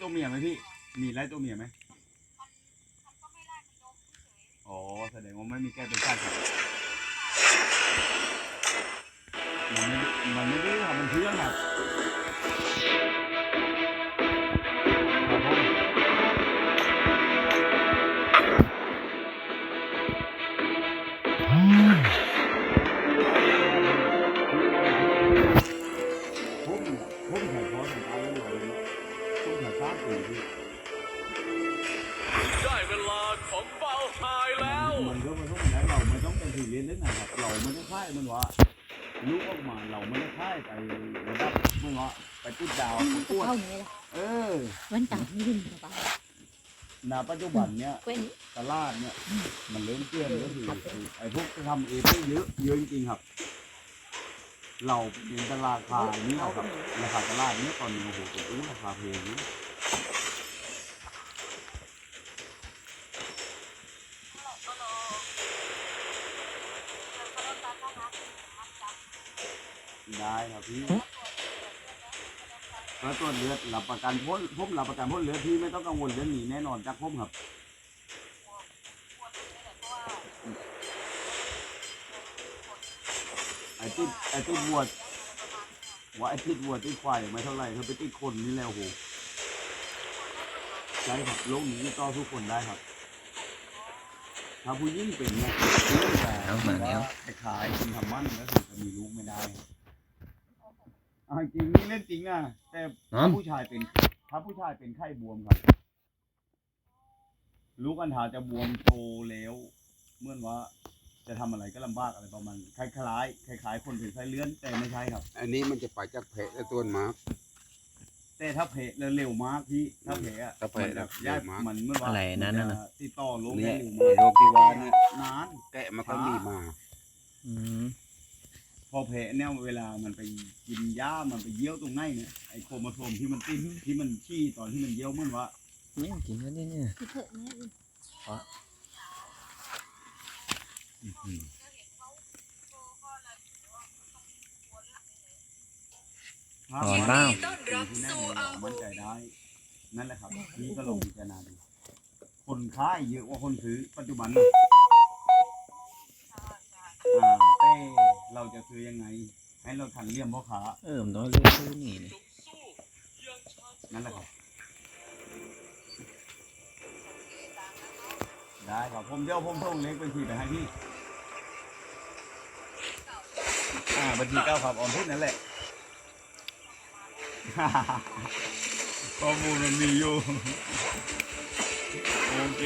ตัวเมียไหมพี่มีไล่ตัวเมียไหมอ๋อแสดงว่าไม่มีแก้เป็นชาติครับมันไม่มันไม่ดื้อครับมันเพื่อนครับ ดาวมันประจะกวดเข้านี้ละเออวันต่างไม่ยินหรอปะณปัจจุบันเนี้ยเว้นตลาดเนี่ยมันเริ่มเปลี่ยนก็คือไอ้พวกที่ทำเองได้เยอะเยอะจริงๆครับ เราเป็นตลาดขายนี่ครับราคาตลาดเนี้ตอนนี้โอ้โหโอ้โหราคาแพงนะได้ครับพี่ แล้วตรวจเลือดรับประกันพ้นผมรับประกันพ้นเลือดพี่ไม่ต้องกังวลเรื่องนี้แน่นอนจากผมครับไอ้ติดไอ้ติดวัวว่าไอ้ติดวัวติดควายไม่เท่าไหร่ถ้าไปติดคนนี่แล้วโหใช่ครับโรคนี้ต่อทุกคนได้ครับถ้าผู้ยิ่งเป็นเนี่ยเรื่องแต่เอามาแล้วคล้ายๆคุณทำมั่นแล้วถึงจะมีลูกไม่ได้ครับ อ่าจริงนี่เล่นจริงนะแต่น้อถ้ามผู้ชายเป็นถ้าผู้ชายเป็นไข้บวมครับลูกอันทาจะบวมโตแล้วเหมื่อนว่า จะทำอะไรก็ลำบากอะไรประมาณคล้ายๆคล้ายๆคนเป็นไส้เลื่อนแต่ไม่ใช่ครับ อันนี้มันจะไปจากเพะและต้นมาร์กแต่ถ้าเพะแล้วเร็วมากพี่ถ้าเพะอะถ้าเพะมันแบบเร็ยากวมาก มันเมื่อว่าอะไรนั่นน่ะ มัจติดต่อโรคเนี่ได้ยเร็วมากโรคที่ว่าเนี่ยนาน แกะมันก็มีมา อืมพ อเพะเนี่ยเวลามันไปกินหญ้ามันไปเยี่ยวตรงไหนเนี่ยไอ้โครโมโซมที่มันติดที่มันขี้ตอนที่มันเยี่ยวเหมันว่านี่จริงก็นี่เนี่ยที่เถอะแม่ถ้าถอนบ้างต้อนรับสู่อามั่นใจได้ นั่นแหละครับ นี่ก็ลองพิจารณาดูคนค้ายเยอะกว่าคนซื้อปัจจุบันนะ เราจะซื้อยังไง ให้เราทันเลี่ยมพ่อค้าเออมันต้องเลือกชื่อนี่นี่นั่นแหละครับได้ครับผมเดี๋ยวผมส่งเลขบัญชีไปให้พี่อ่าบัญชีเก้าครับออมทุนนั่นแหละ ข้อมูลมันมีอยู่ โอเค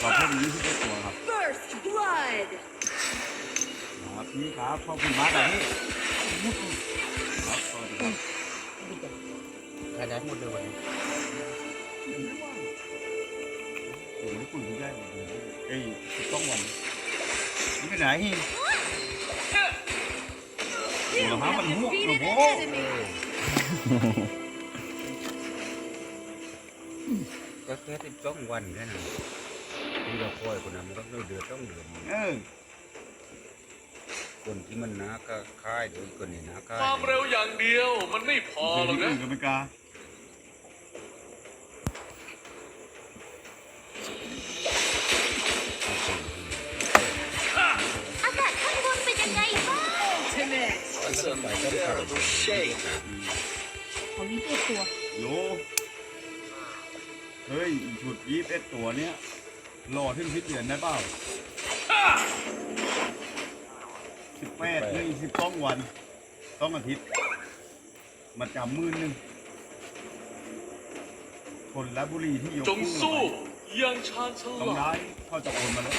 ขอบคุณยี่ ครับพี่ครับขอบคุณมากครับพี่ครับสวัสดีครับขายได้หมดเลยวันนี้โอ้ยคุณผู้ใหญ่เลยเอ้ยต้องวันนี่เป็นไหนหัวหามันหัวกระโบก็แค่ติดต้องวันแค่นั้น ที่เราคอยคนนั้นมันก็เดือดต้องเดือดเออคนที่มันหนาก็ค่ายเดี๋ยวคนนี้หนาค่ายความเร็วอย่างเดียวมันไม่พอหรอกเดี๋ยวนะอื่นก็ไม่กล้าอากาศข้างบนเป็นยังไงบ้าง Ultimate. มันก็ต้องไปต้องเข้าเขามีเจ็ดตัวโลเฮ้ยชุดยี่สิบเอ็ดตัวเนี้ย รอถึงพิษเดือนได้เปล่าสิบแปดนี่สิบสองวันต้องอาทิตย์ มาจำมื่นหนึ่งคนละบุรีที่ยกจงคู่สู้ลงไปอย่างชาญฉต้องลาได้ดเขาจะโอนมาแล้ว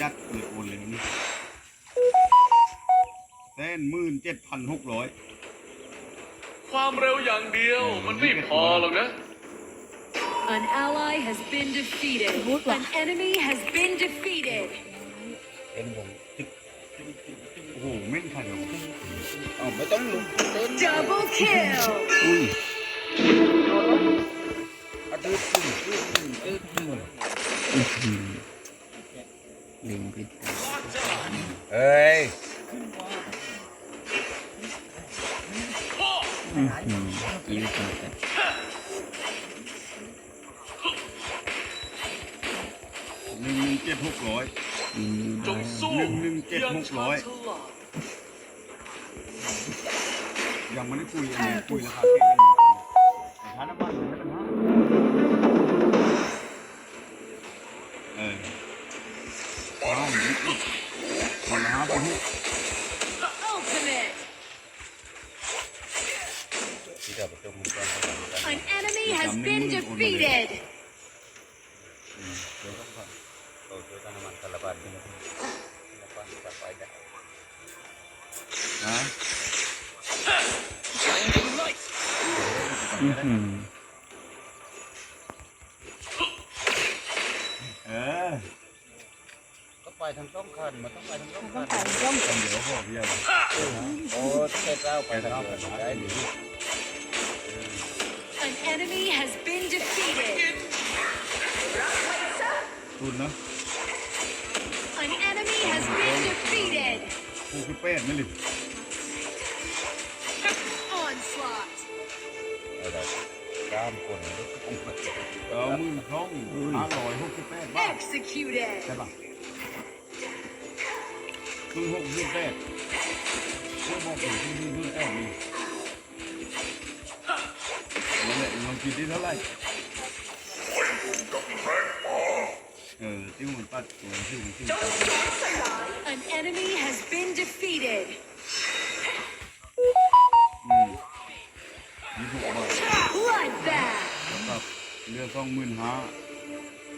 จัดเลยโอนเลยนี่เส้นหมื่นเจ็ดพันหกร้อยความเร็วอย่างเดียวมันไม่พอหรอกนะ An ally has been defeated. An enemy has been defeated. เต็มผมติ๊กโอ้โหเม่นขาดเดียวเอาไม่ต้องลุกเต้น Double kill. อุ้ยเอาตื้อตึ้งตื้อตึ้งตื้อตึ้งอื้อหือ ลิงพิษเฮ้ยอื้อหือกิ้วกันกันหนึ่งหนึ่งเจ็ดหกร้อยยิงยูจได้งสู้หนึ่งหนึ่งเจ็ดหกร้อยยังไม่ได้คุยอันนี้คุยราคาเท่กันะไปได้นะอื้อหือเออ ก็ไปทางต้องคันมันต้องไปทางต้องต้คัองนใส่ร่มคนเดียวพอพี่อะไรโอ้แค่เจ้าไปทางนั้นได้หรือ An enemy has been defeated. ตุนนะ An enemy has been defeated. กูคือเป็ดไม่หรือ Onslaught. อะไรกล้ามคนลุกขึ้นมาเออมือช่องห้าร้อยหกสิบแปดบาท Executed. ใช่ปะมึงหกสิบแปดมึงบอกถึงที่นี่มึงแอบนี่ นั่นแหละลองคิดได้เท่าไหร่เออที่มันตัดตัวที่มันที่ An enemy has been defeated. อืมยี่สิบหกบาท Bloodbath. ครับเรือสองหมื่นห้า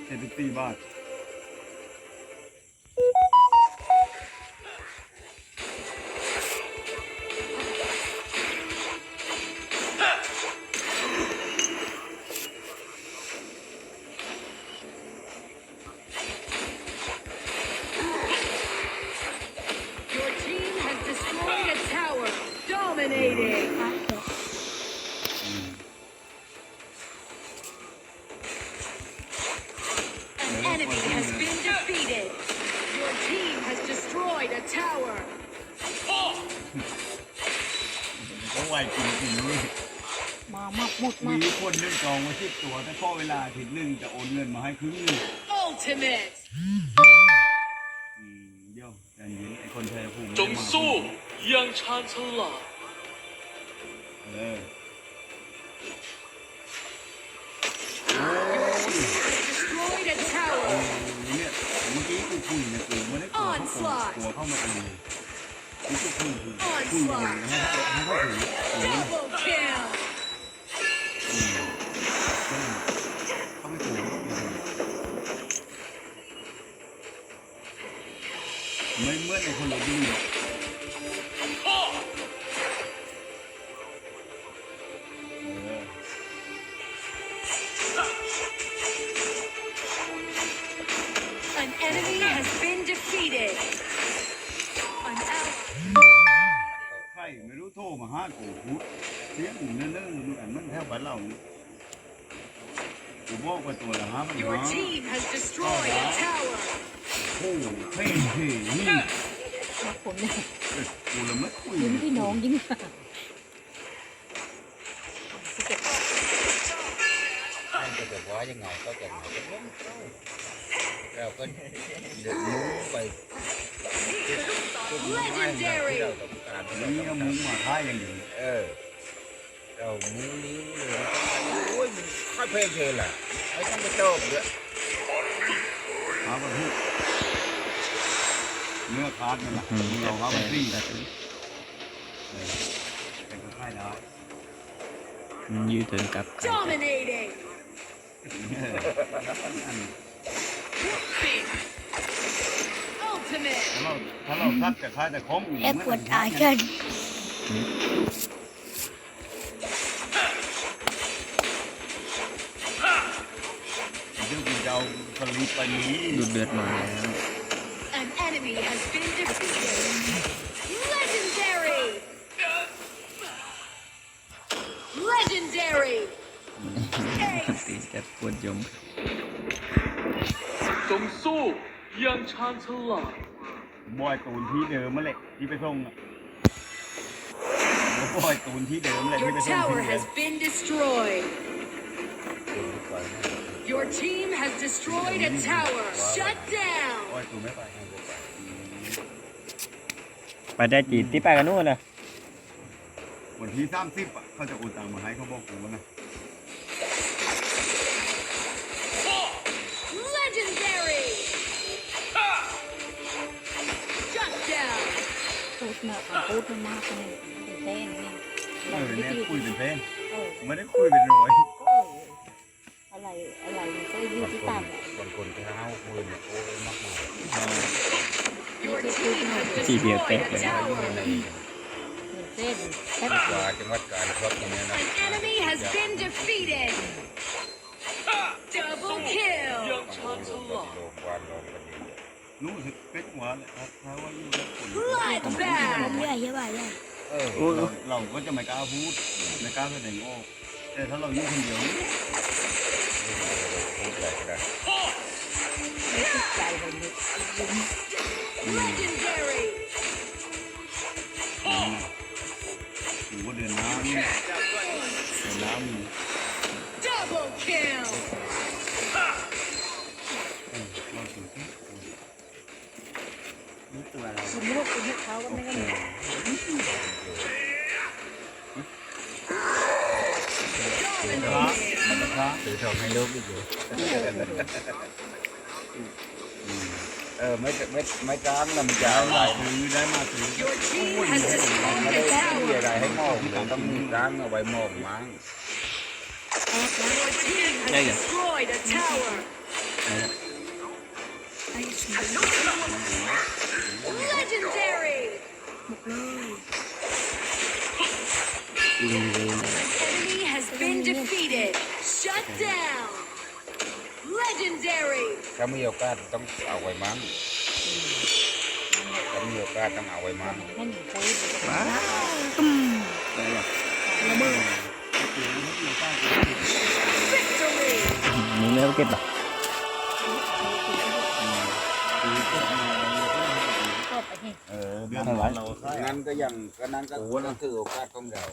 เจ็ดสิบสี่บาท วจริงๆเลยมามักหมดมามีคนหนึ่งจองไว้สิบตัว แต่พอเวลาอาทิตย์หนึ่งจะโอนเงินมาให้ครึ่งหนึ่ง Ultimate. อืมเดี๋ยวใจเย็นไอ้คนชัยภูมิจงสู้ยังชาญฉลาดเออ Destroyed a tower. เนี่ยเมื่อกี้กูคุยเนี่ยกูไม่ได้กลัวเขาโกงกลัวเข้ามาเ องกูก็คุยคุยคุยเลยให้เขา รมาหากูพูดเสียงเนิ่นๆเหมือนมันแถวบ้านเรานี่กูบอกไปตัวละห้าพัน Your ห้า team has destroyed a tower. โอ้เท่เท่นี่มาผลเนี่ยเอ้ยกูละไม่คุยยิ้มพี่น้องยิ้มานจะแบบว่ายังไงก็จะไงก็ล้มเข้าเราก็เดินมุ้งไปจุดไม้ที่เราต้องการที่เรานี่ต้องเอาการมึงมาท่าอย่างดีเออเรามุ้งนิ้วเลยโอ้ยมันค่อยเพลงเธอล่ะไม่ต้องไปโต้เยอะหาประทุเนื้อคาดนั่นแหละอืมมึงเอาเข้าไปแต่ซี่แต่เป็นคนไข้แล้วมันยืดเถินกลับกัน Dominating. ถ้าเราถ้าเราทัดจะคล้ายแต่คมอยู่แอบกดอาชนเรีบไปนู้ดูเดือดมาแล้ว An enemy has been defeated. Legendary. Legendary. ตีแต่ปวดยมจงสู้อย่างชาญฉลาดบอยตูนที่เดิมมาเลยที่ไปส่งอะบอยตูนที่เดิมเลย Your ที่ไปส่ง tower ที่เดิม has been destroyed. เดินไปไม่ได้ Your team has destroyed a tower. Shut down. บอยตูนไม่ไปให้ไปไปไปได้จีบที่ไปกันนู่นเลยวันที่สามสิบอะเขาจะโอนตังค์มาให้เขาบอกกูว่า พูดมาพูดมามากเลยเป็นเต้นนี่เออเนี่ยคุยเป็นเส้นเออไม่ได้คุยเป็นร้อยเอออะไรอะไรมันก็ยืดบางที่คนต่ำอะบางคนที่ห้าวคุยเนี่ยโอ้ยมากมาย Your team has จีเดียวแต destroyed ก a เลย tower. ในเหมือนเต้นแค่กว่าจังหวัดการครับตรงนี้นะ An enemy has been defeated. Double อ kill. ย่างชาญฉลาดโรงพยาบาลโรงพยาบาลนู้ นสิเป็ดหัวเลยครับถ้าว่าอยู่แล้วคน Bloodbath. ใช่ป่ะใหญ่เออเราเราก็จะไม่กล้าพูดไม่กล้าแสดงออกแต่ถ้าเราอยู่คนเดียวนี่พูดอะไรก็ได้ไม่ติดใจเลยนึกยิ้ม Legendary. ถือว่าเดินน้ำเดินน้ำ Double kill. ตัวเราคุณลูกคุณลูกเขาก็ไม่ได้ Dominating. นะครับถือทองให้ลูกอีกอยู่เออไม่ไม่ไม่กลางแล้วมันจะได้เอาอะไรมาซื้อได้มาซื้อ Your team has ไม่ destroyed ได้ a มีอะไร tower. ให้มองเลยต้องมีกลางเอาไว้มองมั้ง Your team has destroyed a tower. Legendary. ลิงเลย Enemy has been defeated. Shut down. Legendary. ถ้ามีโอกาสต้องเอาไว้มั้งถ้ามีโอกาสต้องเอาไว้มั้งให้หนูพูดว้าวไปว่ะระเบิด Victory. มึงเลิกเก็บป่ะก็ไปให้เออเดือนเราใช่งั้นก็ยังก็นั้นก็นั่นคือโอกาสของเรา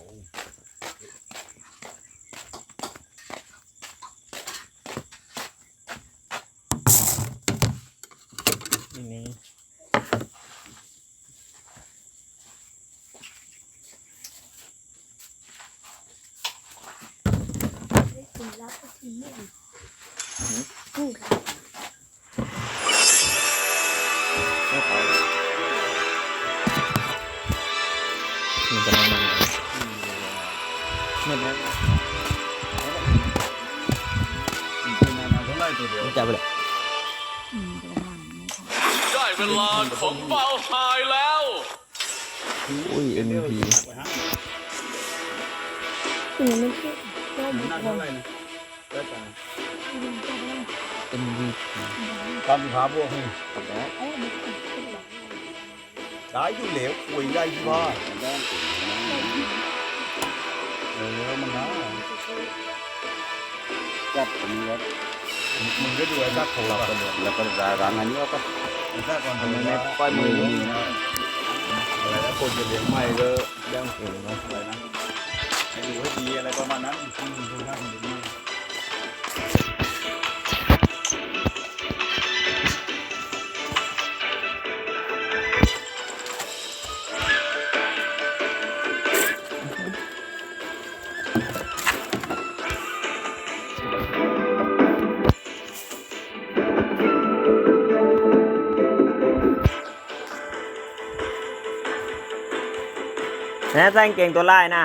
นี่ มันเนี่ยเท่าไรตัวเดียวมันจับไปเลยอืมกระมังไม่ค่ะได้เวลาของเบาไฮแล้วอุ้ยเอ็นพีอืมไม่ใช่ก็บุกนั่นลเท่างไรนะเอ็นพีตามที่พาบวกนี่เอ้ยได้อยู่เหลวป่วยใหญ่ที่บ้า จับตรงนี้แล้วมึงก็ดูไอ้ซักโถเราอะก็แล้วก็ร้านอันนี้ก็ไอ้ซักก่อนทำทำไมไมไม่ไม่ปล่อยมืออย่างนี้นะอะไรนะคนจะเลี้ยงไม่ก็ย่างเอ๋นะอะไรนะให้ดูให้ดีอะไรประมาณนั้น น้าคนเลี้ยงไม่แน่แต่งเก่งตัวไล่นะ